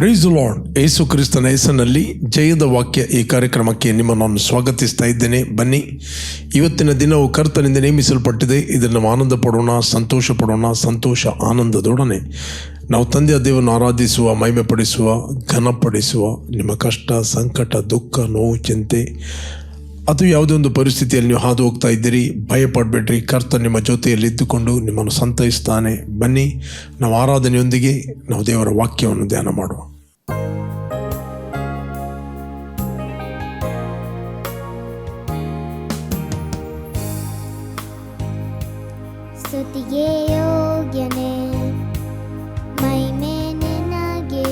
Price lord ಯೇಸು ಕ್ರಿಸ್ತನ ಹೆಸರಿನಲ್ಲಿ ಜಯದ ವಾಕ್ಯ ಈ ಕಾರ್ಯಕ್ರಮಕ್ಕೆ ನಿಮ್ಮನ್ನು ನಾನು ಸ್ವಾಗತಿಸ್ತಾ ಇದ್ದೇನೆ. ಬನ್ನಿ, ಇವತ್ತಿನ ದಿನವು ಕರ್ತನಿಂದ ನೇಮಿಸಲ್ಪಟ್ಟಿದೆ. ಇದನ್ನು ಆನಂದ ಪಡೋಣ ಸಂತೋಷ ಪಡೋಣ ಸಂತೋಷ, ಆನಂದದೊಡನೆ. ನಾವು ತಂದೆಯ ದೇವರನ್ನು ಆರಾಧಿಸುವ ಮಹಿಮೆ ಪಡಿಸುವ ಘನಪಡಿಸುವ ನಿಮ್ಮ ಕಷ್ಟ, ಸಂಕಟ, ದುಃಖ, ನೋವು, ಚಿಂತೆ ಅಥವಾ ಯಾವುದೇ ಒಂದು ಪರಿಸ್ಥಿತಿಯಲ್ಲಿ ನೀವು ಹಾದು ಹೋಗ್ತಾ ಇದ್ದೀರಿ, ಭಯಪಡಬೇಡ್ರಿ. ಕರ್ತ ನಿಮ್ಮ ಜೊತೆಯಲ್ಲಿ ಇದ್ದುಕೊಂಡು ನಿಮ್ಮನ್ನು ಸಂತೈಸ್ತಾನೆ. ಬನ್ನಿ, ನಾವು ಆರಾಧನೆಯೊಂದಿಗೆ ನಾವು ದೇವರ ವಾಕ್ಯವನ್ನು ಧ್ಯಾನ ಮಾಡುವ. ಸ್ತುತಿಗೆ ಯೋಗ್ಯನೇ. ಮೈ ನಿನಗೆ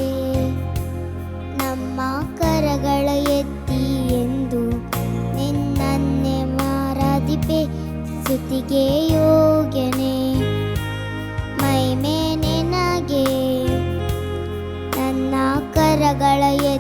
ನಮ್ಮ ಕರಗಳ ಎತ್ತಿ ಎಂದು ನಿನ್ನನ್ನೇ ಮಾರಾಧಿಪೆ ಸ್ತುತಿಗೆ ಯೋಗ್ಯನೇ. ಮಹಿಮೆ ನಿನಗೆ ನನ್ನ ಕರಗಳ ಎತ್ತಿ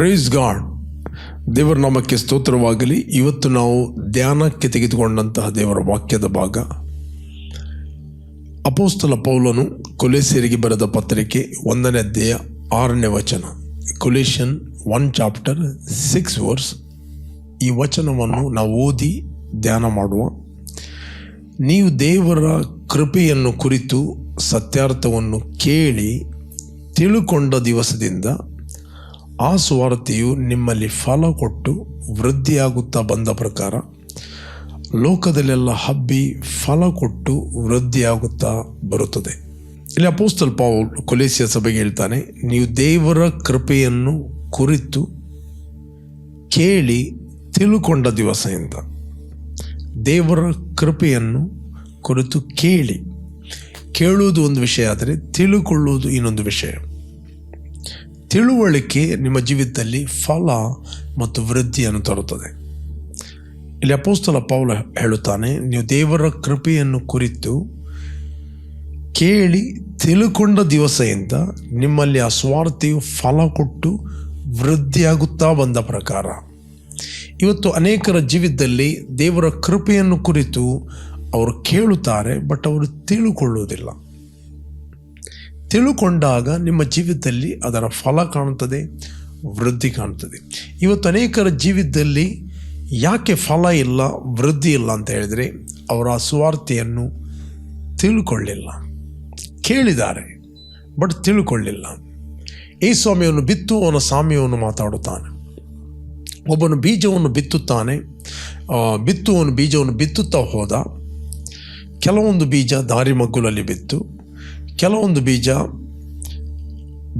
ಪ್ರೈಸ್ ಗಾಡ್ ದೇವರ ನಾಮಕ್ಕೆ ಸ್ತೋತ್ರವಾಗಲಿ. ಇವತ್ತು ನಾವು ಧ್ಯಾನಕ್ಕೆ ತೆಗೆದುಕೊಂಡಂತಹ ದೇವರ ವಾಕ್ಯದ ಭಾಗ. ಅಪೋಸ್ತಲ ಪೌಲನು ಕೊಲೇಸಿಯರಿಗೆ ಬರೆದ ಪತ್ರಿಕೆ ಒಂದನೇ ಅಧ್ಯಾಯ ಆರನೇ ವಚನ. Colossians one chapter six verse ಈ ವಚನವನ್ನು ನಾವು ಓದಿ ಧ್ಯಾನ ಮಾಡುವ. ನೀವು ದೇವರ ಕೃಪೆಯನ್ನು ಕುರಿತು ಸತ್ಯಾರ್ಥವನ್ನು ಕೇಳಿ ತಿಳುಕೊಂಡ ದಿವಸದಿಂದ ಆ ಸುವಾರ್ತೆಯು ನಿಮ್ಮಲ್ಲಿ ಫಲ ಕೊಟ್ಟು ವೃದ್ಧಿಯಾಗುತ್ತಾ ಬಂದ ಪ್ರಕಾರ ಲೋಕದಲ್ಲೆಲ್ಲ ಹಬ್ಬಿ ಫಲ ಕೊಟ್ಟು ವೃದ್ಧಿಯಾಗುತ್ತಾ ಬರುತ್ತದೆ. ಇಲ್ಲಿ ಅಪೋಸ್ತಲ್ ಪೌಲ್ ಕೊಲೇಸಿಯ ಸಭೆಗೆ ಹೇಳ್ತಾನೆ, ನೀವು ದೇವರ ಕೃಪೆಯನ್ನು ಕುರಿತು ಕೇಳಿ ತಿಳುಕೊಂಡ ದಿವಸ ಎಂತ ದೇವರ ಕೃಪೆಯನ್ನು ಕುರಿತು ಕೇಳಿ. ಕೇಳುವುದು ಒಂದು ವಿಷಯ, ಆದರೆ ತಿಳುಕೊಳ್ಳುವುದು ಇನ್ನೊಂದು ವಿಷಯ. ತಿಳುವಳಿಕೆ ನಿಮ್ಮ ಜೀವಿತದಲ್ಲಿ ಫಲ ಮತ್ತು ವೃದ್ಧಿಯನ್ನು ತರುತ್ತದೆ. ಇಲ್ಲಿ ಅಪೋಸ್ತಲ ಪೌಲ ಹೇಳುತ್ತಾನೆ, ನೀವು ದೇವರ ಕೃಪೆಯನ್ನು ಕುರಿತು ಕೇಳಿ ತಿಳುಕೊಂಡ ದಿವಸದಿಂದ ನಿಮ್ಮಲ್ಲಿ ಆ ಸ್ವಾರ್ಥಿಯು ಫಲ ಕೊಟ್ಟು ವೃದ್ಧಿಯಾಗುತ್ತಾ ಬಂದ ಪ್ರಕಾರ. ಇವತ್ತು ಅನೇಕರ ಜೀವಿತದಲ್ಲಿ ದೇವರ ಕೃಪೆಯನ್ನು ಕುರಿತು ಅವರು ಕೇಳುತ್ತಾರೆ, ಬಟ್ ಅವರು ತಿಳುಕೊಳ್ಳುವುದಿಲ್ಲ. ತಿಳುಕೊಂಡಾಗ ನಿಮ್ಮ ಜೀವಿತದಲ್ಲಿ ಅದರ ಫಲ ಕಾಣುತ್ತದೆ, ವೃದ್ಧಿ ಕಾಣುತ್ತದೆ. ಇವತ್ತು ಅನೇಕರ ಜೀವಿತದಲ್ಲಿ ಯಾಕೆ ಫಲ ಇಲ್ಲ, ವೃದ್ಧಿ ಇಲ್ಲ ಅಂತ ಹೇಳಿದರೆ ಅವರ ಸುವಾರ್ತೆಯನ್ನು ತಿಳ್ಕೊಳ್ಳಿಲ್ಲ. ಕೇಳಿದ್ದಾರೆ, ಬಟ್ ತಿಳ್ಕೊಳ್ಳಿಲ್ಲ. ಈ ಸ್ವಾಮಿಯನ್ನು ಬಿತ್ತು, ಅವನ ಸಾಮ್ಯವನ್ನು ಮಾತಾಡುತ್ತಾನೆ. ಒಬ್ಬನು ಬೀಜವನ್ನು ಬಿತ್ತುತ್ತಾನೆ ಬಿತ್ತುವನು ಬೀಜವನ್ನು ಬಿತ್ತುತ್ತಾ ಹೋದ. ಕೆಲವೊಂದು ಬೀಜ ದಾರಿ ಮಗ್ಗುಲಲ್ಲಿ ಬಿತ್ತು. ಕೆಲವೊಂದು ಬೀಜ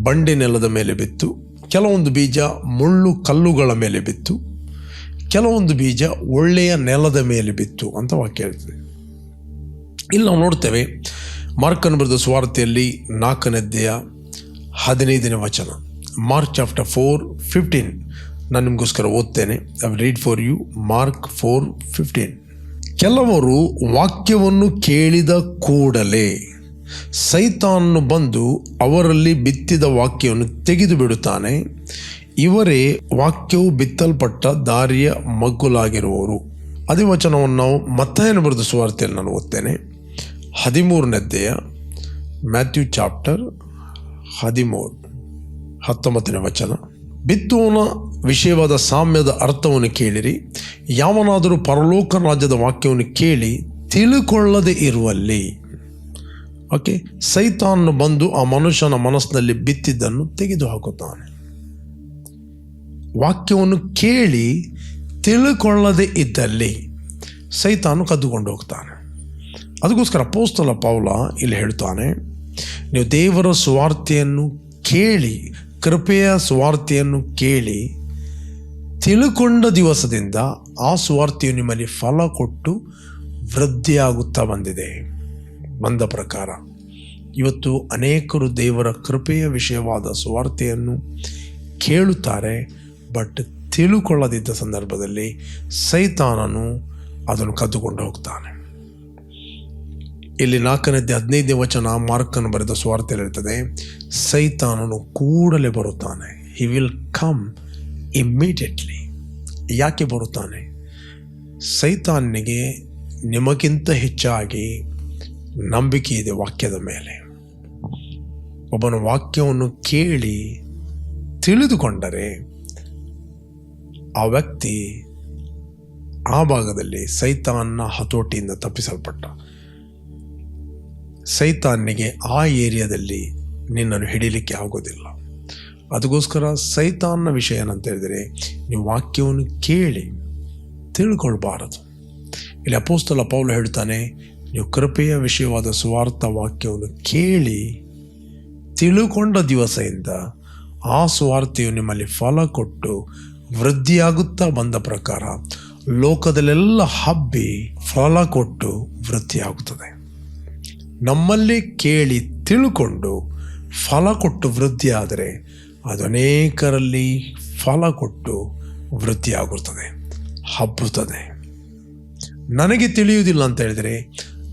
ಬಂಡೆ ನೆಲದ ಮೇಲೆ ಬಿತ್ತು, ಕೆಲವೊಂದು ಬೀಜ ಮುಳ್ಳು ಕಲ್ಲುಗಳ ಮೇಲೆ ಬಿತ್ತು, ಕೆಲವೊಂದು ಬೀಜ ಒಳ್ಳೆಯ ನೆಲದ ಮೇಲೆ ಬಿತ್ತು ಅಂತ ವಾಕ್ಯ ಹೇಳ್ತದೆ. ಇಲ್ಲಿ ನಾವು ನೋಡ್ತೇವೆ ಮಾರ್ಕನ್ ಬರೆದ ಸ್ವಾರ್ಥೆಯಲ್ಲಿ ನಾಲ್ಕನೇದ್ದೆಯ ಹದಿನೈದನೇ ವಚನ, ಮಾರ್ಕ್ ಆಫ್ಟರ್ ಫೋರ್ ಫಿಫ್ಟೀನ್. ನಾನು ನಿಮಗೋಸ್ಕರ ಓದ್ತೇನೆ, I read for you mark four fifteen. ಕೆಲವರು ವಾಕ್ಯವನ್ನು ಕೇಳಿದ ಕೂಡಲೇ ಸೈತಾನನು ಬಂದು ಅವರಲ್ಲಿ ಬಿತ್ತಿದ ವಾಕ್ಯವನ್ನು ತೆಗೆದು ಬಿಡುತ್ತಾನೆ. ಇವರೇ ವಾಕ್ಯವು ಬಿತ್ತಲ್ಪಟ್ಟ ದಾರಿಯ ಮಗ್ಗುಲಾಗಿರುವವರು. ಅದೇ ವಚನವನ್ನು ನಾವು ಮತ್ತಾಯನ ಬರೆದ ಸುವಾರ್ತೆಯಲ್ಲಿ ನಾನು ಓದ್ತೇನೆ. ಹದಿಮೂರನೇದ್ದೆಯ ಮ್ಯಾಥ್ಯೂ ಚಾಪ್ಟರ್ ಹದಿಮೂರು, ಹತ್ತೊಂಬತ್ತನೇ ವಚನ. ಬಿತ್ತುವನ ವಿಷಯವಾದ ಸಾಮ್ಯದ ಅರ್ಥವನ್ನು ಕೇಳಿರಿ. ಯಾವನಾದರೂ ಪರಲೋಕ ರಾಜ್ಯದ ವಾಕ್ಯವನ್ನು ಕೇಳಿ ತಿಳುಕೊಳ್ಳದೆ ಇರುವಲ್ಲಿ. ಓಕೆ ಸೈತಾನ್ ಬಂದು ಆ ಮನುಷ್ಯನ ಮನಸ್ಸಿನಲ್ಲಿ ಬಿತ್ತಿದ್ದನ್ನು ತೆಗೆದು ಹಾಕುತ್ತಾನೆ ವಾಕ್ಯವನ್ನು ಕೇಳಿ ತಿಳುಕೊಳ್ಳದೆ ಇದ್ದಲ್ಲಿ ಸೈತಾನು ಕದ್ದುಕೊಂಡು ಹೋಗ್ತಾನೆ. ಅದಕ್ಕೋಸ್ಕರ ಪೋಸ್ತಲ ಪೌಲ ಇಲ್ಲಿ ಹೇಳ್ತಾನೆ, ನೀವು ದೇವರ ಸುವಾರ್ತೆಯನ್ನು ಕೇಳಿ, ಕೃಪೆಯ ಸುವಾರ್ತೆಯನ್ನು ಕೇಳಿ, ತಿಳ್ಕೊಂಡ ದಿವಸದಿಂದ ಆ ಸುವಾರ್ತೆಯು ನಿಮ್ಮಲ್ಲಿ ಫಲ ಕೊಟ್ಟು ವೃದ್ಧಿಯಾಗುತ್ತಾ ಬಂದಿದೆ. ಬಂದ ಪ್ರಕಾರ ಇವತ್ತು ಅನೇಕರು ದೇವರ ಕೃಪೆಯ ವಿಷಯವಾದ ಸುವಾರ್ತೆಯನ್ನು ಕೇಳುತ್ತಾರೆ, ಬಟ್ ತಿಳುಕೊಳ್ಳದಿದ್ದ ಸಂದರ್ಭದಲ್ಲಿ ಸೈತಾನನು ಅದನ್ನು ಕದ್ದುಕೊಂಡು ಹೋಗ್ತಾನೆ. ಇಲ್ಲಿ ನಾಲ್ಕನೇದ್ದೆ ಹದಿನೈದನೇ ವಚನ ಮಾರ್ಕನ್ನು ಬರೆದ ಸ್ವಾರ್ಥೆಯಲ್ಲಿರ್ತದೆ ಸೈತಾನನು ಕೂಡಲೇ ಬರುತ್ತಾನೆ. ಹಿ ವಿಲ್ ಕಮ್ ಇಮ್ಮಿಡಿಯೇಟ್ಲಿ ಯಾಕೆ ಬರುತ್ತಾನೆ? ಸೈತಾನಿಗೆ ನಿಮಗಿಂತ ಹೆಚ್ಚಾಗಿ ನಂಬಿಕೆ ಇದೆ ವಾಕ್ಯದ ಮೇಲೆ. ಒಬ್ಬನ ವಾಕ್ಯವನ್ನು ಕೇಳಿ ತಿಳಿದುಕೊಂಡರೆ ಆ ವ್ಯಕ್ತಿ ಆ ಭಾಗದಲ್ಲಿ ಸೈತಾನ್ನ ಹತೋಟಿಯಿಂದ ತಪ್ಪಿಸಲ್ಪಟ್ಟ. ಸೈತಾನ್ನಿಗೆ ಆ ಏರಿಯಾದಲ್ಲಿ ನಿನ್ನನ್ನು ಹಿಡೀಲಿಕ್ಕೆ ಆಗೋದಿಲ್ಲ. ಅದಕ್ಕೋಸ್ಕರ ಸೈತಾನ್ನ ವಿಷಯ ಏನಂತ ಹೇಳಿದರೆ, ನೀವು ವಾಕ್ಯವನ್ನು ಕೇಳಿ ತಿಳ್ಕೊಳ್ಬಾರದು. ಇಲ್ಲಿ ಅಪೋಸ್ತಲ ಪೌಲು ಹೇಳ್ತಾನೆ ನೀವು ಕೃಪೆಯ ವಿಷಯವಾದ ಸುವಾರ್ಥ ವಾಕ್ಯವನ್ನು ಕೇಳಿ ತಿಳುಕೊಂಡ ದಿವಸದಿಂದ ಆ ಸುವಾರ್ತೆಯು ನಿಮ್ಮಲ್ಲಿ ಫಲ ಕೊಟ್ಟು ವೃದ್ಧಿಯಾಗುತ್ತಾ ಬಂದ ಪ್ರಕಾರ ಲೋಕದಲ್ಲೆಲ್ಲ ಹಬ್ಬಿ ಫಲ ಕೊಟ್ಟು ವೃದ್ಧಿಯಾಗುತ್ತದೆ. ನಮ್ಮಲ್ಲಿ ಕೇಳಿ ತಿಳ್ಕೊಂಡು ಫಲ ಕೊಟ್ಟು ವೃದ್ಧಿಯಾದರೆ ಅದು ಅನೇಕರಲ್ಲಿ ಫಲ ಕೊಟ್ಟು ವೃದ್ಧಿಯಾಗುತ್ತದೆ, ಹಬ್ಬುತ್ತದೆ. ನನಗೆ ತಿಳಿಯುವುದಿಲ್ಲ ಅಂತ ಹೇಳಿದರೆ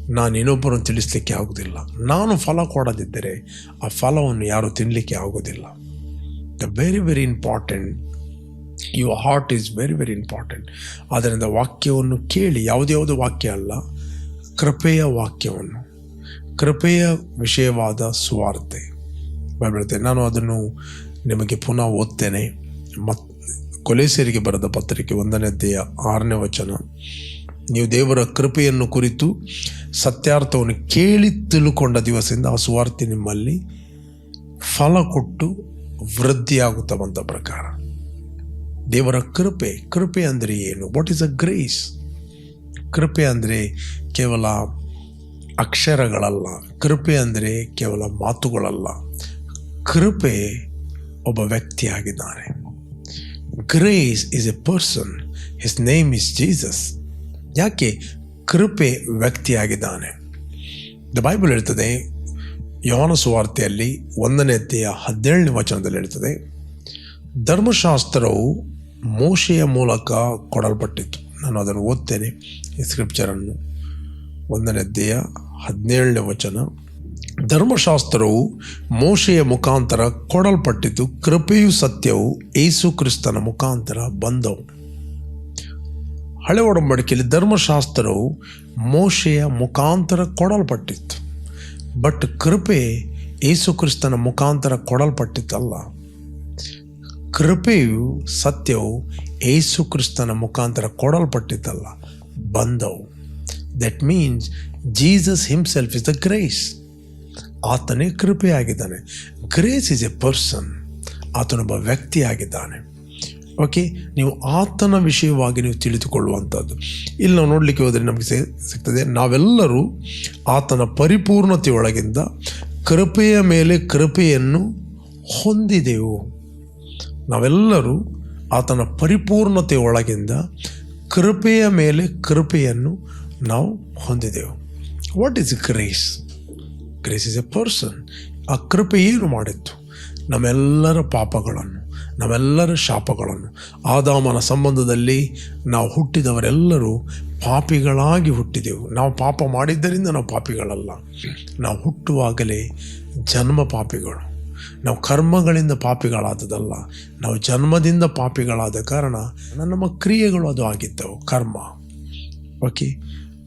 ನಾನು ಇನ್ನೊಬ್ಬರನ್ನು ತಿಳಿಸ್ಲಿಕ್ಕೆ ಆಗೋದಿಲ್ಲ. ನಾನು ಫಲ ಕೊಡದಿದ್ದರೆ ಆ ಫಲವನ್ನು ಯಾರು ತಿನ್ನಲಿಕ್ಕೆ ಆಗೋದಿಲ್ಲ. The very very important your heart is very very important ಆದ್ದರಿಂದ ವಾಕ್ಯವನ್ನು ಕೇಳಿ ಯಾವುದ್ಯಾವುದು ವಾಕ್ಯ ಅಲ್ಲ, ಕೃಪೆಯ ವಾಕ್ಯವನ್ನು, ಕೃಪೆಯ ವಿಷಯವಾದ ಸುವಾರ್ತೆ. ಬೈಬಳುತ್ತೆ ನಾನು ಅದನ್ನು ನಿಮಗೆ ಪುನಃ ಓದ್ತೇನೆ. ಮತ್, ಕೊಲೆಸೇರಿಗೆ ಬರೆದ ಪತ್ರಿಕೆ ಒಂದನೇ ಅಧ್ಯಾಯ ಆರನೇ ವಚನ. ನೀವು ದೇವರ ಕೃಪೆಯನ್ನು ಕುರಿತು ಸತ್ಯಾರ್ಥವನ್ನು ಕೇಳಿ ತಿಳ್ಕೊಂಡ ದಿವಸದಿಂದ ಆ ಸುವಾರ್ತೆ ನಿಮ್ಮಲ್ಲಿ ಫಲ ಕೊಟ್ಟು ವೃದ್ಧಿಯಾಗುತ್ತಾ ಬಂದ ಪ್ರಕಾರ. ದೇವರ ಕೃಪೆ ಕೃಪೆ ಅಂದರೆ ಏನು? ವಾಟ್ ಈಸ್ ಅ ಗ್ರೇಸ್ ಕೃಪೆ ಅಂದರೆ ಕೇವಲ ಅಕ್ಷರಗಳಲ್ಲ. ಕೃಪೆ ಅಂದರೆ ಕೇವಲ ಮಾತುಗಳಲ್ಲ. ಕೃಪೆ ಒಬ್ಬ ವ್ಯಕ್ತಿಯಾಗಿದ್ದಾನೆ grace is a person his name is Jesus ಯಾಕೆ ಕೃಪೆ ವ್ಯಕ್ತಿಯಾಗಿದ್ದಾನೆ? ದ ಬೈಬಲ್ ಹೇಳ್ತದೆ ಯೋನ ಸುವಾರ್ತೆಯಲ್ಲಿ ಒಂದನೇ ಅಧ್ಯಾಯ ಹದಿನೇಳನೇ ವಚನದಲ್ಲಿ ಹೇಳ್ತದೆ, ಧರ್ಮಶಾಸ್ತ್ರವು ಮೋಶೆಯ ಮೂಲಕ ಕೊಡಲ್ಪಟ್ಟಿತ್ತು. ನಾನು ಅದನ್ನು ಓದ್ತೇನೆ ಈ ಸ್ಕ್ರಿಪ್ಚರನ್ನು ಅಧ್ಯಾಯ ಹದಿನೇಳನೇ ವಚನ, ಧರ್ಮಶಾಸ್ತ್ರವು ಮೋಶೆಯ ಮುಖಾಂತರ ಕೊಡಲ್ಪಟ್ಟಿತು ಕೃಪೆಯು ಸತ್ಯವು ಏಸು ಕ್ರಿಸ್ತನ ಮುಖಾಂತರ ಬಂದವು. ಹಳೆ ಒಡಂಬಡಿಕೆಯಲ್ಲಿ ಧರ್ಮಶಾಸ್ತ್ರವು ಮೋಶೆಯ ಮುಖಾಂತರ ಕೊಡಲ್ಪಟ್ಟಿತ್ತು. ಬಟ್ ಕೃಪೆ ಯೇಸುಕ್ರಿಸ್ತನ ಮುಖಾಂತರ ಕೊಡಲ್ಪಟ್ಟಿತ್ತಲ್ಲ. ಕೃಪೆಯು ಸತ್ಯವು ಯೇಸುಕ್ರಿಸ್ತನ ಮುಖಾಂತರ ಕೊಡಲ್ಪಟ್ಟಿತ್ತಲ್ಲ, ಬಂದವು. That means Jesus himself is the grace ಆತನೇ ಕೃಪೆಯಾಗಿದ್ದಾನೆ. ಗ್ರೇಸ್ ಇಸ್ ಎ ಪರ್ಸನ್ ಆತನೊಬ್ಬ ವ್ಯಕ್ತಿಯಾಗಿದ್ದಾನೆ. ಓಕೆ ನೀವು ಆತನ ವಿಷಯವಾಗಿ ನೀವು ತಿಳಿದುಕೊಳ್ಳುವಂಥದ್ದು. ಇಲ್ಲಿ ನಾವು ನೋಡಲಿಕ್ಕೆ ಹೋದರೆ ನಮಗೆ ಸಿಗ್ತದೆ, ನಾವೆಲ್ಲರೂ ಆತನ ಪರಿಪೂರ್ಣತೆಯೊಳಗಿಂದ ಕೃಪೆಯ ಮೇಲೆ ಕೃಪೆಯನ್ನು ಹೊಂದಿದೆವು. ನಾವೆಲ್ಲರೂ ಆತನ ಪರಿಪೂರ್ಣತೆಯೊಳಗಿಂದ ಕೃಪೆಯ ಮೇಲೆ ಕೃಪೆಯನ್ನು ನಾವು ಹೊಂದಿದೆವು. What is grace grace is a person ಆ ಕೃಪೆ ಏನು ಮಾಡಿತ್ತು? ನಮ್ಮೆಲ್ಲರ ಪಾಪಗಳನ್ನು ನಮ್ಮೆಲ್ಲರ ಶಾಪಗಳನ್ನು. ಆದಾಮನ ಸಂಬಂಧದಲ್ಲಿ ನಾವು ಹುಟ್ಟಿದವರೆಲ್ಲರೂ ಪಾಪಿಗಳಾಗಿ ಹುಟ್ಟಿದೆವು. ನಾವು ಪಾಪ ಮಾಡಿದ್ದರಿಂದ ನಾವು ಪಾಪಿಗಳಲ್ಲ. ನಾವು ಹುಟ್ಟುವಾಗಲೇ ಜನ್ಮ ಪಾಪಿಗಳು. ನಾವು ಕರ್ಮಗಳಿಂದ ಪಾಪಿಗಳಾದದಲ್ಲ ನಾವು ಜನ್ಮದಿಂದ ಪಾಪಿಗಳಾದ ಕಾರಣ ನಮ್ಮ ಕ್ರಿಯೆಗಳು ಅದು ಆಗಿದ್ದವು, ಕರ್ಮ. ಓಕೆ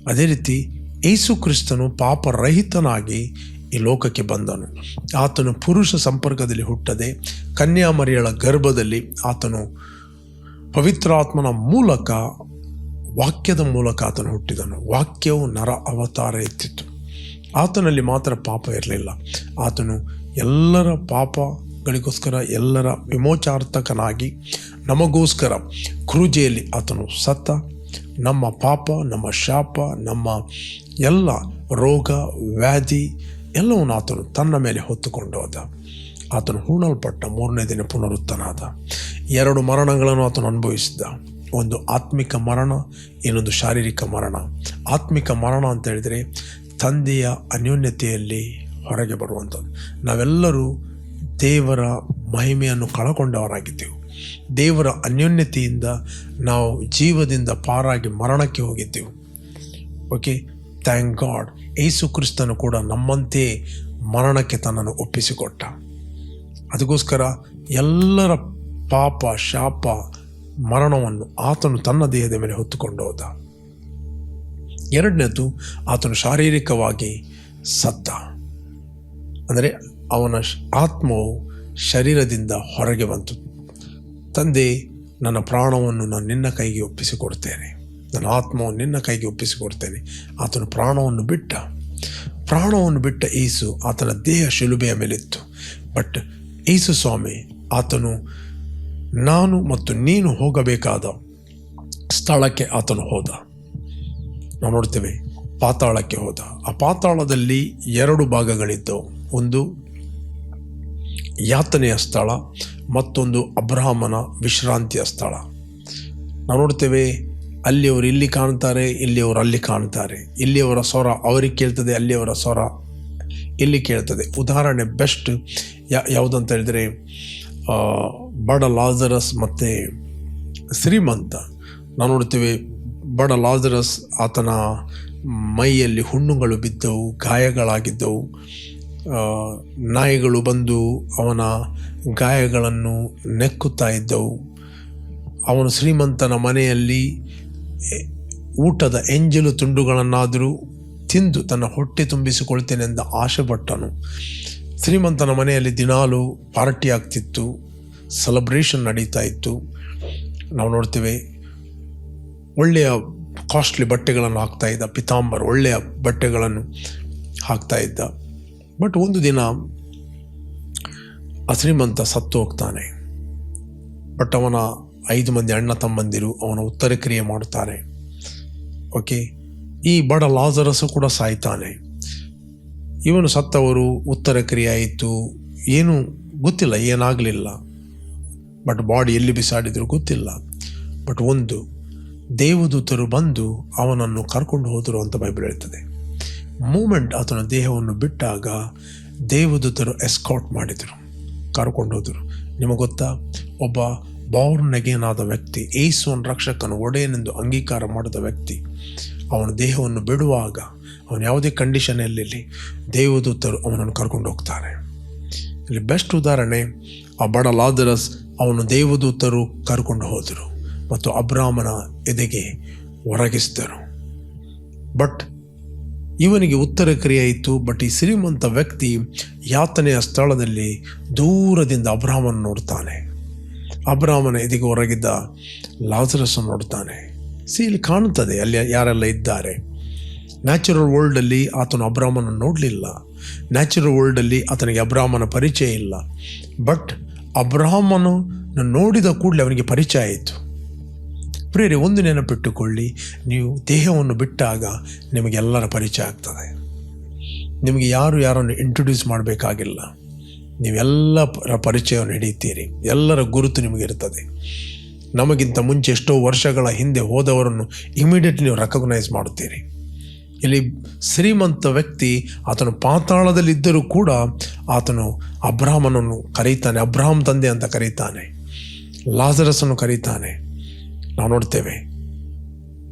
ಅದೇ ರೀತಿ ಏಸು ಕ್ರಿಸ್ತನು ಪಾಪರಹಿತನಾಗಿ ಈ ಲೋಕಕ್ಕೆ ಬಂದನು. ಆತನು ಪುರುಷ ಸಂಪರ್ಕದಲ್ಲಿ ಹುಟ್ಟದೆ, ಕನ್ಯಾಮರಿಯಳ ಗರ್ಭದಲ್ಲಿ ಆತನು ಪವಿತ್ರಾತ್ಮನ ಮೂಲಕ, ವಾಕ್ಯದ ಮೂಲಕ ಆತನು ಹುಟ್ಟಿದನು. ವಾಕ್ಯವು ನರ ಅವತಾರ ಎತ್ತಿತ್ತು. ಆತನಲ್ಲಿ ಮಾತ್ರ ಪಾಪ ಇರಲಿಲ್ಲ. ಆತನು ಎಲ್ಲರ ಪಾಪಗಳಿಗೋಸ್ಕರ, ಎಲ್ಲರ ವಿಮೋಚಾರ್ಥಕನಾಗಿ, ನಮಗೋಸ್ಕರ ಕ್ರೂಜೆಯಲ್ಲಿ ಆತನು ಸತ್ತ. ನಮ್ಮ ಪಾಪ, ನಮ್ಮ ಶಾಪ, ನಮ್ಮ ಎಲ್ಲ ರೋಗ, ವ್ಯಾಧಿ ಎಲ್ಲವನ್ನು ಆತನು ತನ್ನ ಮೇಲೆ ಹೊತ್ತುಕೊಂಡೋದ. ಆತನು ಹೂಣಲ್ಪಟ್ಟ ಮೂರನೇ ದಿನ ಪುನರುತ್ತನಾದ. ಎರಡು ಮರಣಗಳನ್ನು ಆತನು ಅನುಭವಿಸಿದ. ಒಂದು ಆತ್ಮಿಕ ಮರಣ, ಇನ್ನೊಂದು ಶಾರೀರಿಕ ಮರಣ. ಆತ್ಮಿಕ ಮರಣ ಅಂತ ಹೇಳಿದರೆ ತಂದೆಯ ಅನ್ಯೋನ್ಯತೆಯಲ್ಲಿ ಹೊರಗೆ ಬರುವಂಥದ್ದು. ನಾವೆಲ್ಲರೂ ದೇವರ ಮಹಿಮೆಯನ್ನು ಕಳಕೊಂಡವರಾಗಿದ್ದೆವು. ದೇವರ ಅನ್ಯೋನ್ಯತೆಯಿಂದ ನಾವು ಜೀವದಿಂದ ಪಾರಾಗಿ ಮರಣಕ್ಕೆ ಹೋಗಿದ್ದೆವು. ಓಕೆ ಥ್ಯಾಂಕ್ ಗಾಡ್ ಏಸು ಕ್ರಿಸ್ತನು ಕೂಡ ನಮ್ಮಂತೆ ಮರಣಕ್ಕೆ ತನ್ನನ್ನು ಒಪ್ಪಿಸಿಕೊಟ್ಟ. ಅದಕ್ಕೋಸ್ಕರ ಎಲ್ಲರ ಪಾಪ, ಶಾಪ, ಮರಣವನ್ನು ಆತನು ತನ್ನ ದೇಹದ ಮೇಲೆ ಹೊತ್ತುಕೊಂಡು ಹೋದ. ಎರಡನೇದು, ಆತನು ಶಾರೀರಿಕವಾಗಿ ಸತ್ತ. ಅಂದರೆ ಅವನ ಆತ್ಮವು ಶರೀರದಿಂದ ಹೊರಗೆ ಬಂತು. ತಂದೆ, ನನ್ನ ಪ್ರಾಣವನ್ನು ನಾನು ನಿನ್ನ ಕೈಗೆ ಒಪ್ಪಿಸಿಕೊಡ್ತೇನೆ. ನನ್ನ ಆತ್ಮವನ್ನು ನಿನ್ನ ಕೈಗೆ ಒಪ್ಪಿಸಿಕೊಡ್ತೇನೆ. ಆತನು ಪ್ರಾಣವನ್ನು ಬಿಟ್ಟ. ಪ್ರಾಣವನ್ನು ಬಿಟ್ಟ ಏಸು ಆತನ ದೇಹ ಶಿಲುಬೆಯ ಮೇಲಿತ್ತು. ಬಟ್ ಏಸು ಸ್ವಾಮಿ, ಆತನು ನಾನು ಮತ್ತು ನೀನು ಹೋಗಬೇಕಾದ ಸ್ಥಳಕ್ಕೆ ಆತನು ಹೋದ. ನಾವು ನೋಡ್ತೇವೆ, ಪಾತಾಳಕ್ಕೆ ಹೋದ. ಆ ಪಾತಾಳದಲ್ಲಿ ಎರಡು ಭಾಗಗಳಿದ್ದವು. ಒಂದು ಯಾತನೆಯ ಸ್ಥಳ, ಮತ್ತೊಂದು ಅಬ್ರಹಾಮನ ವಿಶ್ರಾಂತಿಯ ಸ್ಥಳ. ನಾವು ನೋಡ್ತೇವೆ ಅಲ್ಲಿಯವರು ಇಲ್ಲಿ ಕಾಣ್ತಾರೆ ಇಲ್ಲಿಯವರು ಅಲ್ಲಿ ಕಾಣ್ತಾರೆ. ಇಲ್ಲಿಯವರ ಸ್ವರ ಅವರಿಗೆ ಕೇಳ್ತದೆ ಅಲ್ಲಿಯವರ ಸ್ವರ ಇಲ್ಲಿ ಕೇಳ್ತದೆ. ಉದಾಹರಣೆ ಬೆಸ್ಟ್ ಯಾ, ಯಾವುದಂತ ಹೇಳಿದರೆ ಬಡ ಲಾಜರಸ್ ಮತ್ತು ಶ್ರೀಮಂತ. ನಾವು ನೋಡ್ತೀವಿ, ಬಡ ಲಾಜರಸ್ ಆತನ ಮೈಯಲ್ಲಿ ಹುಣ್ಣುಗಳು ಬಿದ್ದವು, ಗಾಯಗಳಾಗಿದ್ದವು. ನಾಯಿಗಳು ಬಂದು ಅವನ ಗಾಯಗಳನ್ನು ನೆಕ್ಕುತ್ತಾ ಇದ್ದವು. ಅವನು ಶ್ರೀಮಂತನ ಮನೆಯಲ್ಲಿ ಊಟದ ಎಂಜಲು ತುಂಡುಗಳನ್ನಾದರೂ ತಿಂದು ತನ್ನ ಹೊಟ್ಟೆ ತುಂಬಿಸಿಕೊಳ್ತೇನೆಂದು ಆಶೆಪಟ್ಟನು. ಶ್ರೀಮಂತನ ಮನೆಯಲ್ಲಿ ದಿನಾಲು ಪಾರ್ಟಿ ಆಗ್ತಿತ್ತು. ಸೆಲೆಬ್ರೇಷನ್ ನಡೀತಾ ಇತ್ತು. ನಾವು ನೋಡ್ತೇವೆ, ಒಳ್ಳೆಯ ಕಾಸ್ಟ್ಲಿ ಬಟ್ಟೆಗಳನ್ನು ಹಾಕ್ತಾ ಇದ್ದ. ಪಿತಾಂಬರ್ ಒಳ್ಳೆಯ ಬಟ್ಟೆಗಳನ್ನು ಹಾಕ್ತಾ ಇದ್ದ. ಬಟ್ ಒಂದು ದಿನ ಆ ಶ್ರೀಮಂತ ಸತ್ತು ಹೋಗ್ತಾನೆ. ಬಟ್ ಅವನ ಐದು ಮಂದಿ ಅಣ್ಣ ತಮ್ಮಂದಿರು ಅವನ ಉತ್ತರ ಕ್ರಿಯೆ ಮಾಡುತ್ತಾರೆ. ಓಕೆ ಈ ಬಡ ಲಾಜರಸು ಕೂಡ ಸಾಯ್ತಾನೆ. ಇವನು ಸತ್ತವರು ಉತ್ತರ ಕ್ರಿಯೆ ಆಯಿತು ಏನು? ಗೊತ್ತಿಲ್ಲ, ಏನಾಗಲಿಲ್ಲ. ಬಟ್ ಬಾಡಿ ಎಲ್ಲಿ ಬಿಸಾಡಿದ್ರು ಗೊತ್ತಿಲ್ಲ. ಬಟ್ ಒಂದು, ದೇವದೂತರು ಬಂದು ಅವನನ್ನು ಕರ್ಕೊಂಡು ಹೋದರು ಅಂತ ಬೈಬಲ್ ಹೇಳ್ತದೆ. ಮೂಮೆಂಟ್ ಆತನ ದೇಹವನ್ನು ಬಿಟ್ಟಾಗ ದೇವದೂತರು ಎಸ್ಕಾಟ್ ಮಾಡಿದರು. ಕರ್ಕೊಂಡು ಹೋದರು. ನಿಮಗೆ ಗೊತ್ತಾ? ಒಬ್ಬ ಬಾರ್ನ್ ಅಗೇನ್ ಆದ ವ್ಯಕ್ತಿ, ಏಸುವನ್ ರಕ್ಷಕನು ಒಡೆಯನೆಂದು ಅಂಗೀಕಾರ ಮಾಡಿದ ವ್ಯಕ್ತಿ, ಅವನ ದೇಹವನ್ನು ಬಿಡುವಾಗ ಅವನು ಯಾವುದೇ ಕಂಡೀಷನಲ್ಲಿ ದೇವದೂತರು ಅವನನ್ನು ಕರ್ಕೊಂಡು ಹೋಗ್ತಾರೆ. ಇಲ್ಲಿ ಬೆಸ್ಟ್ ಉದಾಹರಣೆ, ಆ ಬಡ ಲಾದರಸ್ ಅವನು ದೇವದೂತರು ಕರ್ಕೊಂಡು ಹೋದರು ಮತ್ತು ಅಬ್ರಾಹ್ಮನ ಎದೆಗೆ ಒರಗಿಸಿದರು. ಬಟ್ ಇವನಿಗೆ ಉತ್ತರ ಕ್ರಿಯೆ ಇತ್ತು ಬಟ್ ಈ ಶ್ರೀಮಂತ ವ್ಯಕ್ತಿ ಯಾತನೆಯ ಸ್ಥಳದಲ್ಲಿ ದೂರದಿಂದ ಅಬ್ರಾಹ್ಮನ ನೋಡ್ತಾನೆ. ಅಬ್ರಾಮನ ಎದಿಗೆ ಹೊರಗಿದ್ದ ಲಾಸರಸ್ಸನ್ನು ನೋಡ್ತಾನೆ. ಸಿ ಇಲ್ಲಿ ಕಾಣುತ್ತದೆ ಅಲ್ಲಿ ಯಾರೆಲ್ಲ ಇದ್ದಾರೆ. ನ್ಯಾಚುರಲ್ ವರ್ಲ್ಡಲ್ಲಿ ಆತನು ಅಬ್ರಾಮನ ನೋಡಲಿಲ್ಲ. ನ್ಯಾಚುರಲ್ ವರ್ಲ್ಡಲ್ಲಿ ಆತನಿಗೆ ಅಬ್ರಾಮನ ಪರಿಚಯ ಇಲ್ಲ. ಬಟ್ ಅಬ್ರಾಮನು ನೋಡಿದ ಕೂಡಲೇ ಅವನಿಗೆ ಪರಿಚಯ ಆಯಿತು. ಪ್ರೇರೆ ಒಂದು ನೆನಪಿಟ್ಟುಕೊಳ್ಳಿ. ನೀವು ದೇಹವನ್ನು ಬಿಟ್ಟಾಗ ನಿಮಗೆಲ್ಲರ ಪರಿಚಯ ಆಗ್ತದೆ. ನಿಮಗೆ ಯಾರು ಯಾರನ್ನು ಇಂಟ್ರೊಡ್ಯೂಸ್ ಮಾಡಬೇಕಾಗಿಲ್ಲ. ನೀವೆಲ್ಲ ಪರ ಪರಿಚಯವನ್ನು ಹಿಡಿಯುತ್ತೀರಿ. ಎಲ್ಲರ ಗುರುತು ನಿಮಗಿರ್ತದೆ. ನಮಗಿಂತ ಮುಂಚೆ ಎಷ್ಟೋ ವರ್ಷಗಳ ಹಿಂದೆ ಹೋದವರನ್ನು ಇಮಿಡಿಯೇಟ್ಲಿ ನೀವು ರೆಕಗ್ನೈಸ್ ಮಾಡುತ್ತೀರಿ. ಇಲ್ಲಿ ಶ್ರೀಮಂತ ವ್ಯಕ್ತಿ ಆತನು ಪಾತಾಳದಲ್ಲಿದ್ದರೂ ಕೂಡ ಆತನು ಅಬ್ರಾಹ್ಮನನ್ನು ಕರೀತಾನೆ. ಅಬ್ರಾಹಂ ತಂದೆ ಅಂತ ಕರೀತಾನೆ. ಲಾಜರಸನ್ನು ಕರೀತಾನೆ. ನಾವು ನೋಡ್ತೇವೆ.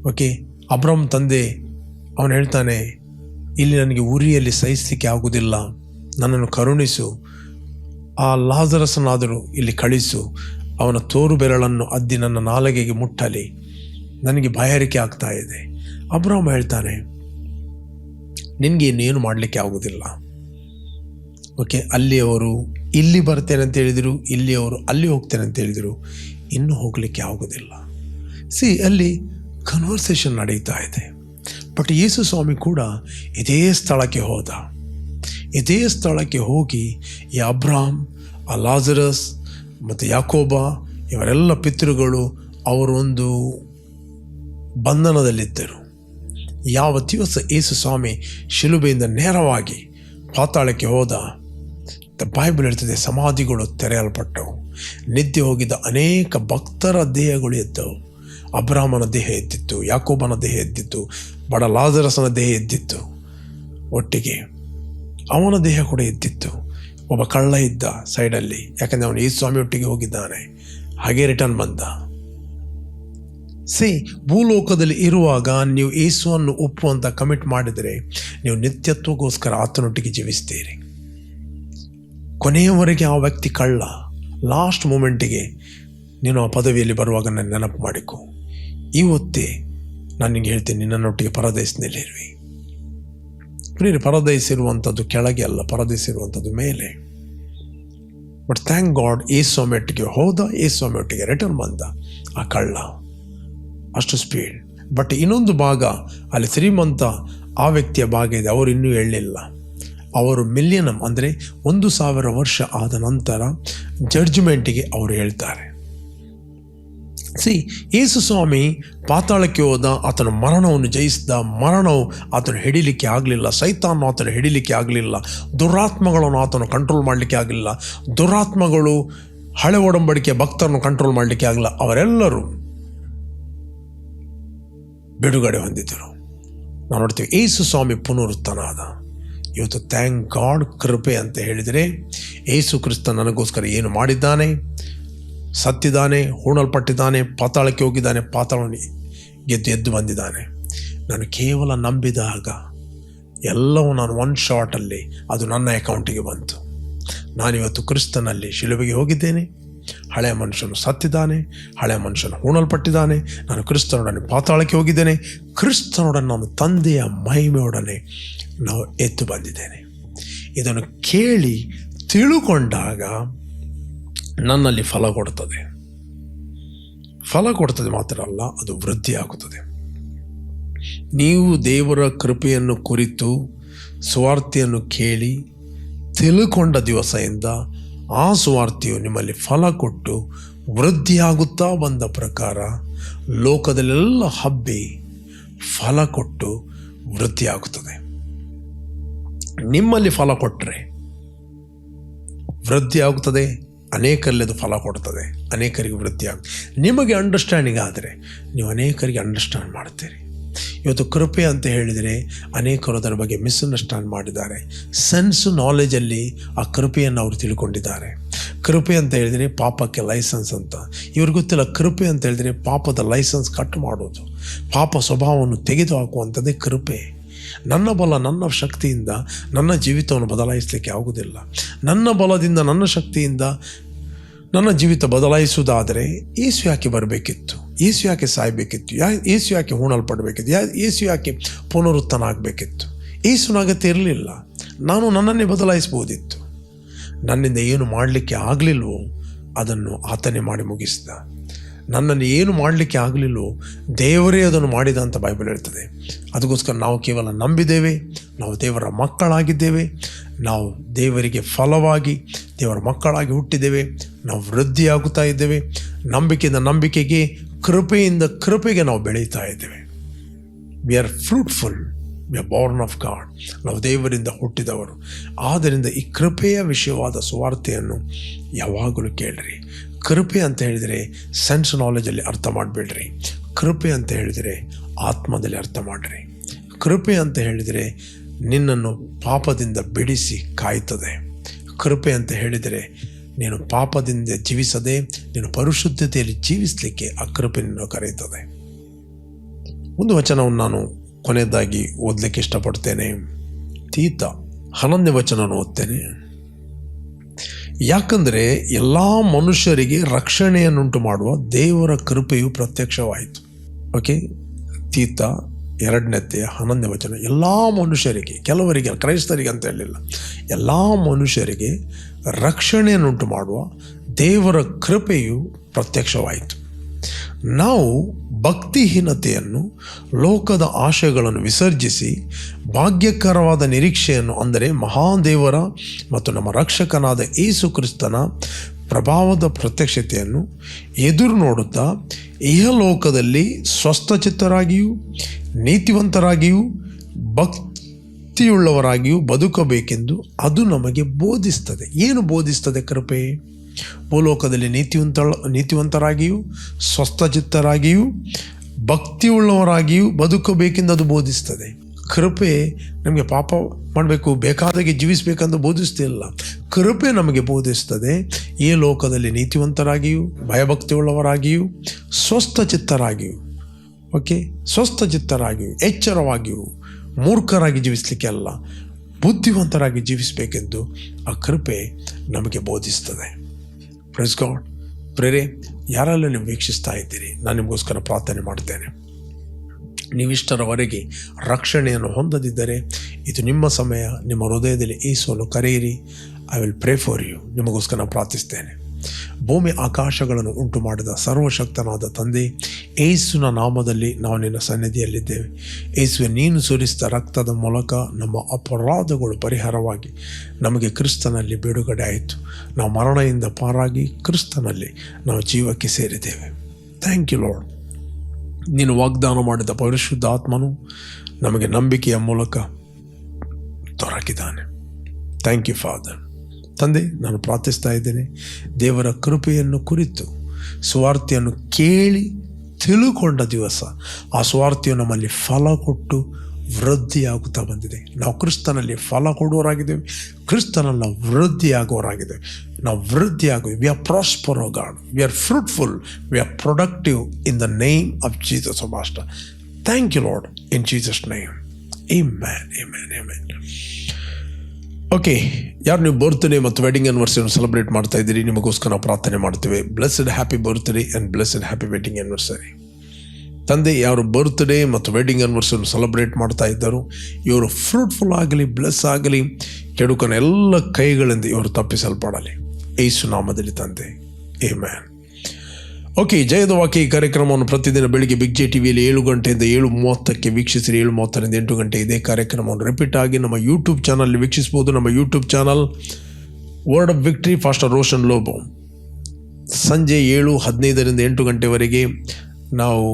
ಓಕೆ ಅಬ್ರಾಹಂ ತಂದೆ ಅವನು ಹೇಳ್ತಾನೆ, ಇಲ್ಲಿ ನನಗೆ ಉರಿಯಲ್ಲಿ ಸಹಿಸಲಿಕ್ಕೆ ಆಗುವುದಿಲ್ಲ ನನ್ನನ್ನು ಕರುಣಿಸು. ಆ ಲಾಜರಸನಾದರೂ ಇಲ್ಲಿ ಕಳಿಸು, ಅವನ ತೋರು ಬೆರಳನ್ನು ಅದ್ದಿ ನನ್ನ ನಾಲಗೆಗೆ ಮುಟ್ಟಲಿ. ನನಗೆ ಬಾಯಾರಿಕೆ ಆಗ್ತಾ ಇದೆ. ಅಬ್ರಾಮ್ ಹೇಳ್ತಾನೆ, ನಿನಗೆ ಇನ್ನೇನು ಮಾಡಲಿಕ್ಕೆ ಆಗುವುದಿಲ್ಲ ಓಕೆ ಅಲ್ಲಿಯವರು ಇಲ್ಲಿ ಬರ್ತೇನೆ ಅಂತ ಹೇಳಿದರು, ಇಲ್ಲಿಯವರು ಅಲ್ಲಿ ಹೋಗ್ತೇನೆ ಅಂತ ಹೇಳಿದರು, ಇನ್ನೂ ಹೋಗಲಿಕ್ಕೆ ಆಗೋದಿಲ್ಲ. ಸಿ ಅಲ್ಲಿ ಕನ್ವರ್ಸೇಷನ್ ನಡೀತಾ ಇದೆ. ಬಟ್ ಯೇಸು ಸ್ವಾಮಿ ಕೂಡ ಇದೇ ಸ್ಥಳಕ್ಕೆ ಹೋದ. ಇದೇ ಸ್ಥಳಕ್ಕೆ ಹೋಗಿ ಈ ಅಬ್ರಾಮ್ ಆ ಲಾಜರಸ್ ಮತ್ತು ಯಾಕೋಬ ಇವರೆಲ್ಲ ಪಿತೃಗಳು ಅವರೊಂದು ಬಂಧನದಲ್ಲಿದ್ದರು. ಯಾವ ದಿವಸ ಯೇಸು ಸ್ವಾಮಿ ಶಿಲುಬೆಯಿಂದ ನೇರವಾಗಿ ಪಾತಾಳಕ್ಕೆ ಹೋದ ಬೈಬಲ್ ಹೇಳ್ತದೆ ಸಮಾಧಿಗಳು ತೆರೆಯಲ್ಪಟ್ಟವು. ನಿದ್ದೆ ಹೋಗಿದ್ದ ಅನೇಕ ಭಕ್ತರ ದೇಹಗಳು ಎದ್ದವು. ಅಬ್ರಾಹ್ಮನ ದೇಹ ಎದ್ದಿತ್ತು, ಯಾಕೋಬನ ದೇಹ ಎದ್ದಿತ್ತು, ಬಡ ಲಾಜರಸನ ದೇಹ ಎದ್ದಿತ್ತು. ಒಟ್ಟಿಗೆ ಅವನ ದೇಹ ಕೂಡ ಎದ್ದಿತ್ತು. ಒಬ್ಬ ಕಳ್ಳ ಇದ್ದ ಸೈಡಲ್ಲಿ, ಯಾಕಂದರೆ ಅವನು ಈ ಸ್ವಾಮಿ ಒಟ್ಟಿಗೆ ಹೋಗಿದ್ದಾನೆ. ಹಾಗೆ ರಿಟರ್ನ್ ಬಂದ. ಸಿ ಭೂಲೋಕದಲ್ಲಿ ಇರುವಾಗ ನೀವು ಯೇಸುವನ್ನು ಒಪ್ಪುವಂತ ಕಮಿಟ್ ಮಾಡಿದರೆ ನೀವು ನಿತ್ಯತ್ವಗೋಸ್ಕರ ಆತನೊಟ್ಟಿಗೆ ಜೀವಿಸ್ತೀರಿ. ಕೊನೆಯವರೆಗೆ ಆ ವ್ಯಕ್ತಿ ಕಳ್ಳ ಲಾಸ್ಟ್ ಮೂಮೆಂಟಿಗೆ ನೀನು ಆ ಪದವಿಯಲ್ಲಿ ಬರುವಾಗ ನನ್ನ ನೆನಪು ಮಾಡಿಕೊ. ಇವತ್ತೇ ನಾನು ನಿಂಗೆ ಹೇಳ್ತೀನಿ ನನ್ನೊಟ್ಟಿಗೆ ಪರದೇಶದಲ್ಲಿರುವಿ ಪ್ರಿಯರೇ ಪರದೇಶ ಕೆಳಗೆ ಅಲ್ಲ, ಪರದೇಶ ಇರುವಂಥದ್ದು ಮೇಲೆ. ಬಟ್ ಥ್ಯಾಂಕ್ ಗಾಡ್ ಈ ಸೊಮೆಟ್ಗೆ ಹೋದ ಈ ಸೊಮೆಟ್ಗೆ ರಿಟರ್ನ್ ಬಂದ ಆ ಕಳ್ಳ. ಅಷ್ಟು ಸ್ಪೀಡ್ ಬಟ್ ಇನ್ನೊಂದು ಭಾಗ, ಅಲ್ಲಿ ಶ್ರೀಮಂತ ಆ ವ್ಯಕ್ತಿಯ ಭಾಗ ಇದೆ, ಅವರು ಇನ್ನೂ ಹೇಳಲಿಲ್ಲ. ಅವರು ಮಿಲಿಯನಮ್ ಅಂದರೆ ಒಂದು ಸಾವಿರ ವರ್ಷ ಆದ ನಂತರ ಜಡ್ಜ್ಮೆಂಟಿಗೆ ಅವರು ಹೇಳ್ತಾರೆ. ಸಿ ಯೇಸು ಸ್ವಾಮಿ ಪಾತಾಳಕ್ಕೆ ಹೋದ, ಆತನ ಮರಣವನ್ನು ಜಯಿಸಿದ, ಮರಣವು ಆತನು ಹಿಡಿಲಿಕ್ಕೆ ಆಗಲಿಲ್ಲ ಸೈತಾನು ಆತನು ಹಿಡಿಲಿಕ್ಕೆ ಆಗಲಿಲ್ಲ, ದುರಾತ್ಮಗಳನ್ನು ಆತನು ಕಂಟ್ರೋಲ್ ಮಾಡಲಿಕ್ಕೆ ಆಗಲಿಲ್ಲ, ದುರಾತ್ಮಗಳು ಹಳೆ ಒಡಂಬಡಿಕೆ ಭಕ್ತರನ್ನು ಕಂಟ್ರೋಲ್ ಮಾಡಲಿಕ್ಕೆ ಆಗಲ್ಲ ಅವರೆಲ್ಲರೂ ಬಿಡುಗಡೆ ಹೊಂದಿದ್ದರು. ನಾವು ನೋಡ್ತೀವಿ, ಏಸು ಸ್ವಾಮಿ ಪುನರುತ್ಥಾನಾದ ಇವತ್ತು ಥ್ಯಾಂಕ್ ಗಾಡ್ ಕೃಪೆ ಅಂತ ಹೇಳಿದರೆ, ಏಸು ಕ್ರಿಸ್ತ ನನಗೋಸ್ಕರ ಏನು ಮಾಡಿದ್ದಾನೆ? ಸತ್ತಿದ್ದಾನೆ, ಹೂಣಲ್ಪಟ್ಟಿದ್ದಾನೆ, ಪಾತಾಳಕ್ಕೆ ಹೋಗಿದ್ದಾನೆ ಪಾತಾಳನಿ ಗೆದ್ದು ಎದ್ದು ಬಂದಿದ್ದಾನೆ. ನಾನು ಕೇವಲ ನಂಬಿದಾಗ ಎಲ್ಲವೂ ನಾನು ಒನ್ ಶಾರ್ಟಲ್ಲಿ ಅದು ನನ್ನ ಅಕೌಂಟಿಗೆ ಬಂತು. ನಾನಿವತ್ತು ಕ್ರಿಸ್ತನಲ್ಲಿ ಶಿಲುಬೆಗೆ ಹೋಗಿದ್ದೇನೆ. ಹಳೆಯ ಮನುಷ್ಯನು ಸತ್ತಿದ್ದಾನೆ, ಹಳೆಯ ಮನುಷ್ಯನು ಹೂಣಲ್ಪಟ್ಟಿದ್ದಾನೆ. ನಾನು ಕ್ರಿಸ್ತನೊಡನೆ ಪಾತಾಳಕ್ಕೆ ಹೋಗಿದ್ದೇನೆ. ಕ್ರಿಸ್ತನೊಡನೆ ನಾನು ತಂದೆಯ ಮಹಿಮೆಯೊಡನೆ ನಾವು ಎದ್ದು ಬಂದಿದ್ದೇನೆ. ಇದನ್ನು ಕೇಳಿ ತಿಳುಕೊಂಡಾಗ ನನ್ನಲ್ಲಿ ಫಲ ಕೊಡ್ತದೆ. ಫಲ ಕೊಡ್ತದೆ ಮಾತ್ರ ಅಲ್ಲ, ಅದು ವೃದ್ಧಿ ಆಗುತ್ತದೆ. ನೀವು ದೇವರ ಕೃಪೆಯನ್ನು ಕುರಿತು ಸ್ವಾರ್ಥಿಯನ್ನು ಕೇಳಿ, ತಿಳ್ಕೊಂಡ ದಿವಸದಿಂದ ಆ ಸುವಾರ್ತೆಯು ನಿಮ್ಮಲ್ಲಿ ಫಲ ಕೊಟ್ಟು ವೃದ್ಧಿಯಾಗುತ್ತಾ ಬಂದ ಪ್ರಕಾರ ಲೋಕದಲ್ಲೆಲ್ಲ ಹಬ್ಬಿ ಫಲ ಕೊಟ್ಟು ವೃದ್ಧಿಯಾಗುತ್ತದೆ. ನಿಮ್ಮಲ್ಲಿ ಫಲ ಕೊಟ್ಟರೆ ವೃದ್ಧಿ ಆಗುತ್ತದೆ ಅನೇಕರಲ್ಲಿ ಅದು ಫಲ ಕೊಡ್ತದೆ, ಅನೇಕರಿಗೆ ವೃದ್ಧಿ ಆಗುತ್ತೆ ನಿಮಗೆ ಅಂಡರ್ಸ್ಟ್ಯಾಂಡಿಂಗ್ ಆದರೆ ನೀವು ಅನೇಕರಿಗೆ ಅಂಡರ್ಸ್ಟ್ಯಾಂಡ್ ಮಾಡ್ತೀರಿ ಇವತ್ತು ಕೃಪೆ ಅಂತ ಹೇಳಿದರೆ ಅನೇಕರು ಅದರ ಬಗ್ಗೆ ಮಿಸ್ಅಂಡರ್ಸ್ಟ್ಯಾಂಡ್ ಮಾಡಿದ್ದಾರೆ. ಸೆನ್ಸ್ ನಾಲೆಜಲ್ಲಿ ಆ ಕೃಪೆಯನ್ನು ಅವರು ತಿಳ್ಕೊಂಡಿದ್ದಾರೆ. ಕೃಪೆ ಅಂತ ಹೇಳಿದರೆ ಪಾಪಕ್ಕೆ ಲೈಸೆನ್ಸ್ ಅಂತ. ಇವ್ರಿಗೆ ಗೊತ್ತಿಲ್ಲ, ಕೃಪೆ ಅಂತ ಹೇಳಿದರೆ ಪಾಪದ ಲೈಸೆನ್ಸ್ ಕಟ್ ಮಾಡೋದು ಪಾಪ ಸ್ವಭಾವವನ್ನು ತೆಗೆದು ಹಾಕುವಂಥದ್ದೇ ಕೃಪೆ. ನನ್ನ ಬಲ ನನ್ನ ಶಕ್ತಿಯಿಂದ ನನ್ನ ಜೀವಿತವನ್ನು ಬದಲಾಯಿಸಲಿಕ್ಕೆ ಆಗುವುದಿಲ್ಲ. ನನ್ನ ಬಲದಿಂದ ನನ್ನ ಶಕ್ತಿಯಿಂದ ನನ್ನ ಜೀವಿತ ಬದಲಾಯಿಸುವುದಾದರೆ ಏಸು ಯಾಕೆ ಬರಬೇಕಿತ್ತು? ಏಸು ಯಾಕೆ ಸಾಯಬೇಕಿತ್ತು? ಯಾ ಏಸು ಯಾಕೆ ಹೂಣಲ್ಪಡಬೇಕಿತ್ತು? ಯಾ ಏಸು ಯಾಕೆ ಪುನರುತ್ಥಾನ ಆಗಬೇಕಿತ್ತು ಏಸುನ ಅಗತ್ಯ ಇರಲಿಲ್ಲ. ನಾನು ನನ್ನನ್ನೇ ಬದಲಾಯಿಸ್ಬೋದಿತ್ತು ನನ್ನಿಂದ ಏನು ಮಾಡಲಿಕ್ಕೆ ಆಗಲಿಲ್ವೋ ಅದನ್ನು ಆತನೇ ಮಾಡಿ ಮುಗಿಸಿದ. ನನ್ನನ್ನು ಏನು ಮಾಡಲಿಕ್ಕೆ ಆಗಲಿಲ್ಲವೋ ದೇವರೇ ಅದನ್ನು ಮಾಡಿದ ಅಂತ ಬೈಬಲ್ ಹೇಳ್ತದೆ. ಅದಕ್ಕೋಸ್ಕರ ನಾವು ಕೇವಲ ನಂಬಿದ್ದೇವೆ, ನಾವು ದೇವರ ಮಕ್ಕಳಾಗಿದ್ದೇವೆ, ನಾವು ದೇವರಿಗೆ ಫಲವಾಗಿ, ದೇವರ ಮಕ್ಕಳಾಗಿ ಹುಟ್ಟಿದ್ದೇವೆ, ನಾವು ವೃದ್ಧಿಯಾಗುತ್ತಾ ಇದ್ದೇವೆ, ನಂಬಿಕೆಯಿಂದ ನಂಬಿಕೆಗೆ, ಕೃಪೆಯಿಂದ ಕೃಪೆಗೆ ನಾವು ಬೆಳೀತಾ ಇದ್ದೇವೆ. We are fruitful we are born of God ನಾವು ದೇವರಿಂದ ಹುಟ್ಟಿದವರು. ಆದ್ದರಿಂದ ಈ ಕೃಪೆಯ ವಿಷಯವಾದ ಸುವಾರ್ತೆಯನ್ನು ಯಾವಾಗಲೂ ಕೇಳ್ರಿ. ಕೃಪೆ ಅಂತ ಹೇಳಿದರೆ ಸೆನ್ಸ್ ನಾಲೆಜಲ್ಲಿ ಅರ್ಥ ಮಾಡಿಬಿಡ್ರಿ. ಕೃಪೆ ಅಂತ ಹೇಳಿದರೆ ಆತ್ಮದಲ್ಲಿ ಅರ್ಥ ಮಾಡಿರಿ. ಕೃಪೆ ಅಂತ ಹೇಳಿದರೆ ನಿನ್ನನ್ನು ಪಾಪದಿಂದ ಬಿಡಿಸಿ ಕಾಯ್ತದೆ. ಕೃಪೆ ಅಂತ ಹೇಳಿದರೆ ನೀನು ಪಾಪದಿಂದ ಜೀವಿಸದೆ, ನೀನು ಪರಿಶುದ್ಧತೆಯಲ್ಲಿ ಜೀವಿಸಲಿಕ್ಕೆ ಆ ಕೃಪೆ ನಿನ್ನ ಕರೆಯುತ್ತದೆ. ಒಂದು ವಚನವನ್ನು ನಾನು ಕೊನೆಯದಾಗಿ ಓದಲಿಕ್ಕೆ ಇಷ್ಟಪಡ್ತೇನೆ. ತೀತ ಹನ್ನೊಂದನೇ ವಚನ ಓದ್ತೇನೆ. ಯಾಕಂದರೆ ಎಲ್ಲ ಮನುಷ್ಯರಿಗೆ ರಕ್ಷಣೆಯನ್ನುಂಟು ಮಾಡುವ ದೇವರ ಕೃಪೆಯು ಪ್ರತ್ಯಕ್ಷವಾಯಿತು. ಓಕೆ ತೀತ ಎರಡನೇತೆಯ ಹನ್ನೊಂದನೇ ವಚನ. ಎಲ್ಲ ಮನುಷ್ಯರಿಗೆ, ಕೆಲವರಿಗೆ, ಕ್ರೈಸ್ತರಿಗೆ ಅಂತ ಹೇಳಲಿಲ್ಲ ಎಲ್ಲ ಮನುಷ್ಯರಿಗೆ ರಕ್ಷಣೆಯನ್ನುಂಟು ಮಾಡುವ ದೇವರ ಕೃಪೆಯು ಪ್ರತ್ಯಕ್ಷವಾಯಿತು. ನಾವು ಭಕ್ತಿಹೀನತೆಯನ್ನು, ಲೋಕದ ಆಶಯಗಳನ್ನು ವಿಸರ್ಜಿಸಿ, ಭಾಗ್ಯಕರವಾದ ನಿರೀಕ್ಷೆಯನ್ನು ಅಂದರೆ ಮಹಾದೇವರ ಮತ್ತು ನಮ್ಮ ರಕ್ಷಕನಾದ ಯೇಸು ಕ್ರಿಸ್ತನ ಪ್ರಭಾವದ ಪ್ರತ್ಯಕ್ಷತೆಯನ್ನು ಎದುರು ನೋಡುತ್ತಾ, ಇಹಲೋಕದಲ್ಲಿ ಸ್ವಸ್ಥಚಿತ್ತರಾಗಿಯೂ, ನೀತಿವಂತರಾಗಿಯೂ, ಭಕ್ತಿಯುಳ್ಳವರಾಗಿಯೂ ಬದುಕಬೇಕೆಂದು ಅದು ನಮಗೆ ಬೋಧಿಸ್ತದೆ. ಏನು ಬೋಧಿಸ್ತದೆ ಕೃಪೆ? ಭೂಲೋಕದಲ್ಲಿ ನೀತಿವಂತ ನೀತಿವಂತರಾಗಿಯೂ, ಸ್ವಸ್ಥಚಿತ್ತರಾಗಿಯೂ, ಭಕ್ತಿಯುಳ್ಳವರಾಗಿಯೂ ಬದುಕಬೇಕೆಂದು ಅದು ಬೋಧಿಸ್ತದೆ. ಕೃಪೆ ನಮಗೆ ಪಾಪ ಮಾಡಬೇಕು, ಬೇಕಾದಾಗೆ ಜೀವಿಸಬೇಕಂತ ಬೋಧಿಸ್ತಿಲ್ಲ. ಕೃಪೆ ನಮಗೆ ಬೋಧಿಸ್ತದೆ. ಈ ಲೋಕದಲ್ಲಿ ನೀತಿವಂತರಾಗಿಯೂ, ಭಯಭಕ್ತಿಯುಳ್ಳವರಾಗಿಯೂ, ಸ್ವಸ್ಥಚಿತ್ತರಾಗಿಯೂ. ಓಕೆ? ಸ್ವಸ್ಥಚಿತ್ತರಾಗಿಯೂ, ಎಚ್ಚರವಾಗಿಯೂ, ಮೂರ್ಖರಾಗಿ ಜೀವಿಸಲಿಕ್ಕೆ ಅಲ್ಲ ಬುದ್ಧಿವಂತರಾಗಿ ಜೀವಿಸಬೇಕೆಂದು ಆ ಕೃಪೆ ನಮಗೆ ಬೋಧಿಸ್ತದೆ. ಪ್ರೆಸ್ ಗಾಡ್ ಪ್ರೇರೆ ಯಾರೆಲ್ಲ ನೀವು ವೀಕ್ಷಿಸ್ತಾ ಇದ್ದೀರಿ, ನಾನು ನಿಮಗೋಸ್ಕರ ಪ್ರಾರ್ಥನೆ ಮಾಡ್ತೇನೆ. ನೀವಿಷ್ಟರವರೆಗೆ ರಕ್ಷಣೆಯನ್ನು ಹೊಂದದಿದ್ದರೆ, ಇದು ನಿಮ್ಮ ಸಮಯ, ನಿಮ್ಮ ಹೃದಯದಲ್ಲಿ ಏಸೋಲು ಕರೆಯಿರಿ. I will pray for you ನಿಮಗೋಸ್ಕರ ಪ್ರಾರ್ಥಿಸ್ತೇನೆ. ಭೂಮಿ ಆಕಾಶಗಳನ್ನು ಉಂಟು ಮಾಡಿದ ಸರ್ವಶಕ್ತನಾದ ತಂದೆ ಏಸುನ ನಾಮದಲ್ಲಿ ನಾವು ನಿನ್ನ ಸನ್ನಿಧಿಯಲ್ಲಿದ್ದೇವೆ. ಏಸುವೆ ನೀನು ಸುರಿಸಿದ ರಕ್ತದ ಮೂಲಕ ನಮ್ಮ ಅಪರಾಧಗಳು ಪರಿಹಾರವಾಗಿ ನಮಗೆ ಕ್ರಿಸ್ತನಲ್ಲಿ ಬಿಡುಗಡೆ ಆಯಿತು. ನಾವು ಮರಣದಿಂದ ಪಾರಾಗಿ ಕ್ರಿಸ್ತನಲ್ಲಿ ನಾವು ಜೀವಕ್ಕೆ ಸೇರಿದ್ದೇವೆ. ಥ್ಯಾಂಕ್ ಯು ಲಾರ್ಡ್ ನೀನು ವಾಗ್ದಾನ ಮಾಡಿದ ಪರಿಶುದ್ಧ ಆತ್ಮನು ನಮಗೆ ನಂಬಿಕೆಯ ಮೂಲಕ ದೊರಕಿದ್ದಾನೆ. ಥ್ಯಾಂಕ್ ಯು ಫಾದರ್ ತಂದೆ, ನಾನು ಪ್ರಾರ್ಥಿಸ್ತಾ ಇದ್ದೇನೆ. ದೇವರ ಕೃಪೆಯನ್ನು ಕುರಿತು ಸುವಾರ್ತೆಯನ್ನು ಕೇಳಿ ತಿಳುಕೊಂಡ ದಿವಸ ಆ ಸ್ವಾರ್ಥಿಯು ನಮ್ಮಲ್ಲಿ ಫಲ ಕೊಟ್ಟು ವೃದ್ಧಿಯಾಗುತ್ತಾ ಬಂದಿದೆ. ನಾವು ಕ್ರಿಸ್ತನಲ್ಲಿ ಫಲ ಕೊಡುವವರಾಗಿದ್ದೇವೆ, ಕ್ರಿಸ್ತನಲ್ಲಿ ನಾವು ವೃದ್ಧಿಯಾಗುವವರಾಗಿದ್ದೇವೆ. ನಾವು ವೃದ್ಧಿಯಾಗುವ we are prosper God we are fruitful we are productive in the name of Jesus master thank you Lord in Jesus name amen amen amen okay ಯಾರು ನೀವು ಬರ್ತ್ಡೇ ಮತ್ತು ವೆಡ್ಡಿಂಗ್ ಆ್ಯನಿವರ್ಸರಿಯನ್ನು ಸೆಲೆಬ್ರೇಟ್ ಮಾಡ್ತಾ ಇದ್ದೀರಿ, ನಿಮಗೋಸ್ಕರ ನಾವು ಪ್ರಾರ್ಥನೆ ಮಾಡ್ತೇವೆ. Blessed happy birthday and blessed happy wedding anniversary ತಂದೆ, ಯಾರು ಬರ್ತ್ಡೇ ಮತ್ತು ವೆಡ್ಡಿಂಗ್ ಆ್ಯನಿವರ್ಸರಿಯನ್ನು ಸೆಲೆಬ್ರೇಟ್ ಮಾಡ್ತಾ ಇದ್ದರು, ಇವರು ಫ್ರೂಟ್ಫುಲ್ ಆಗಲಿ ಬ್ಲೆಸ್ ಆಗಲಿ, ಕೆಡುಕನ ಎಲ್ಲ ಕೈಗಳಿಂದ ಇವರು ತಪ್ಪಿಸಲ್ಪಡಲಿ. ಏಸು ನಾಮದಲ್ಲಿ ತಂದೆ. ಏ ಮ್ಯಾನ್ ಓಕೆ ಜಯದ ವಾಕ್ಯ ಈ ಕಾರ್ಯಕ್ರಮವನ್ನು ಪ್ರತಿದಿನ ಬೆಳಿಗ್ಗೆ ಬಿಗ್ ಜೆ ಟಿವಿಯಲ್ಲಿ ಏಳು ಗಂಟೆಯಿಂದ ಏಳು ಮೂವತ್ತಕ್ಕೆ ವೀಕ್ಷಿಸಿರಿ, ಏಳು ಮೂವತ್ತರಿಂದ ಎಂಟು ಗಂಟೆ ಇದೇ ಕಾರ್ಯಕ್ರಮವನ್ನು ರಿಪೀಟ್ ಆಗಿ ನಮ್ಮ ಯೂಟ್ಯೂಬ್ ಚಾನಲ್ ವೀಕ್ಷಿಸ್ಬೋದು ನಮ್ಮ YouTube channel word of victory pastor Roshan Lobo ಸಂಜೆ ಏಳು ಹದಿನೈದರಿಂದ ಎಂಟು ಗಂಟೆವರೆಗೆ ನಾವು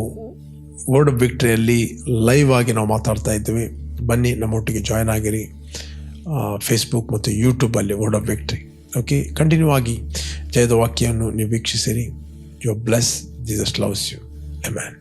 ವರ್ಡ್ ಆಫ್ ವಿಕ್ಟ್ರಿಯಲ್ಲಿ ಲೈವ್ ಆಗಿ ನಾವು ಮಾತಾಡ್ತಾ ಇದ್ದೀವಿ. ಬನ್ನಿ ನಮ್ಮೊಟ್ಟಿಗೆ ಜಾಯ್ನ್ ಆಗಿರಿ. ಫೇಸ್ಬುಕ್ ಮತ್ತು ಯೂಟ್ಯೂಬಲ್ಲಿ word of victory okay continue ಆಗಿ ಜಯದ ವಾಕ್ಯವನ್ನು ನೀವು ವೀಕ್ಷಿಸಿರಿ. You bless Jesus loves you amen